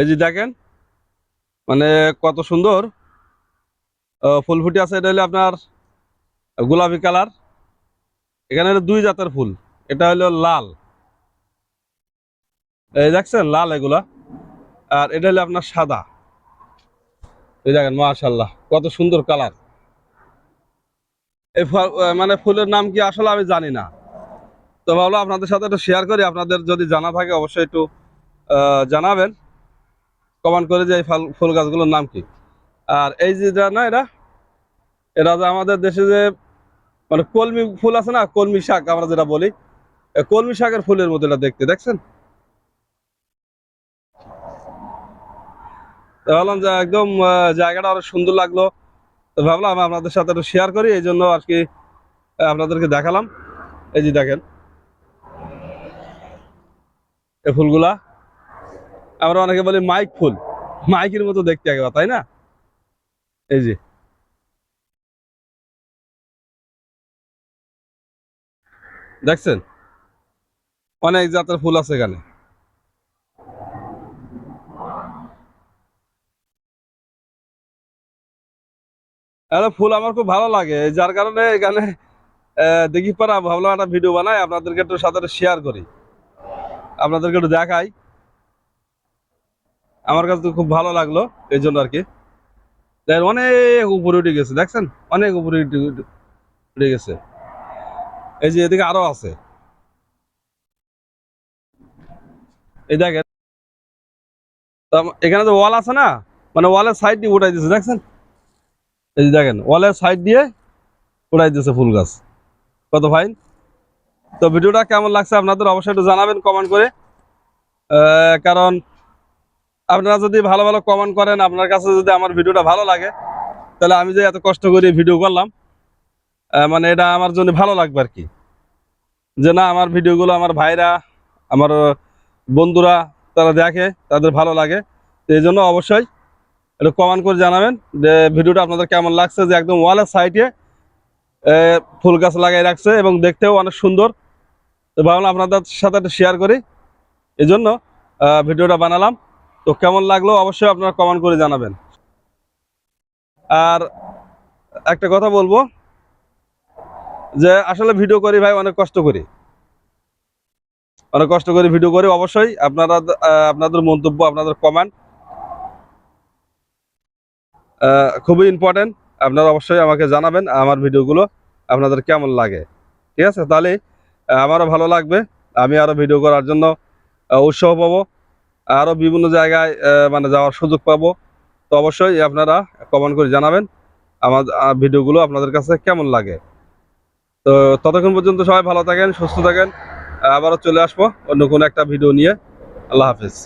এই যে দেখেন মানে কত সুন্দর ফুল ফুটে আছে, এটা হলো আপনার গোলাপি কালার। এখানে দুই জাতের ফুল, এটা হলো লাল। এই দেখছেন, লাল এগুলা, আর এটা হলো আপনার সাদা। এই দেখেন মাশাল্লাহ কত সুন্দর কালার। এই মানে ফুলের নাম কি আসলে আমি জানি না। তো ভাবলাম আপনাদের সাথে একটু শেয়ার করি, আপনাদের যদি জানা থাকে অবশ্যই একটু জানাবেন। কমেন্ট করে যে এই ফল ফুল গাছগুলোর নাম কি? আর এই যেটা না এটা এটা যে আমাদের দেশে যে মানে কলমি ফুল আছে না, কলমি শাক আমরা যেটা বলি কলমি শাকের ফুলের মতো এটা দেখতে, দেখছেন? ভাবলাম যে একদম জায়গাটা অনেক সুন্দর লাগল। তো ভাবলাম আপনাদের সাথে একটু শেয়ার করি, এই জন্য আর কি আপনাদেরকে দেখালাম। এই যে দেখেন এই ফুলগুলা। আমরা অনেকে বলি মাইক ফুল। মাইকের মতো দেখতে একেবারে, তাই না? এই যে। দেখছেন? অনেক জাতের ফুল আছে এখানে। ফুল আমার খুব ভালো লাগে যার কারণে এখানে দেখি পারা, ভাবলাম একটা ভিডিও বানাই, আপনাদেরকে একটু সাথে শেয়ার করি। আপনাদেরকে একটু দেখাই। আমার কাছে তো খুব ভালো লাগল এই জন্য আর কি। অনেক উপরে উঠে গেছে, দেখছেন? অনেক উপরে উঠে গেছে। এই যে এদিকে আরও আছে। এই দেখেন। তো এখানে যে ওয়াল আছে না? মানে ওয়ালের সাইড দিয়ে উঠাই দিয়েছে দেখছেন? এই যে দেখেন ওয়ালের সাইড দিয়ে উঠাই দিয়েছে ফুল গাছ। কত ফাইন তো ভিডিওটা কেমন লাগছে আপনাদের অবশ্যই একটু জানাবেন কমেন্ট করে। কারণ আপনারা যদি ভালো ভালো কমেন্ট করেন, আপনার কাছে যদি আমার ভিডিওটা ভালো লাগে, তাহলে আমি যে এত কষ্ট করে ভিডিও করলাম মানে এটা আমার জন্য ভালো লাগবে আর কি। যে না, আমার ভিডিওগুলো আমার ভাইরা, আমার বন্ধুরা তারা দেখে, তাদের ভালো লাগে। তো এই জন্য অবশ্যই একটু কমেন্ট করে জানাবেন যে ভিডিওটা আপনাদের কেমন লাগছে, যে একদম ওয়ালের সাইডে ফুল গাছ লাগাই রাখছে এবং দেখতেও অনেক সুন্দর। তো ভাবলাম আপনাদের সাথে একটু শেয়ার করি। এই জন্য ভিডিওটা বানালাম। তো কেমন লাগল অবশ্যই আপনারা কমেন্ট করে জানাবেন। আর একটা কথা বলব, যে আসলে ভিডিও করি ভাই, অনেক কষ্ট করি। অনেক কষ্ট করে ভিডিও করি, অবশ্যই আপনারা আপনাদের মন্তব্য, আপনাদের কমেন্ট খুবই ইম্পর্টেন্ট আপনারা অবশ্যই আমাকে জানাবেন আমার ভিডিওগুলো আপনাদের কেমন লাগে। ঠিক আছে? তাহলে আমারও ভালো লাগবে, আমি আরও ভিডিও করার জন্য উৎসাহ পাবো। আরও বিভিন্ন জায়গায় মানে যাওয়ার সুযোগ পাবো। তো অবশ্যই আপনারা কমেন্ট করে জানাবেন আমার ভিডিওগুলো আপনাদের কাছে কেমন লাগে। তো ততক্ষণ পর্যন্ত সবাই ভালো থাকেন, সুস্থ থাকেন। আবারও চলে আসব অন্য কোনো একটা ভিডিও নিয়ে। আল্লাহ হাফিজ।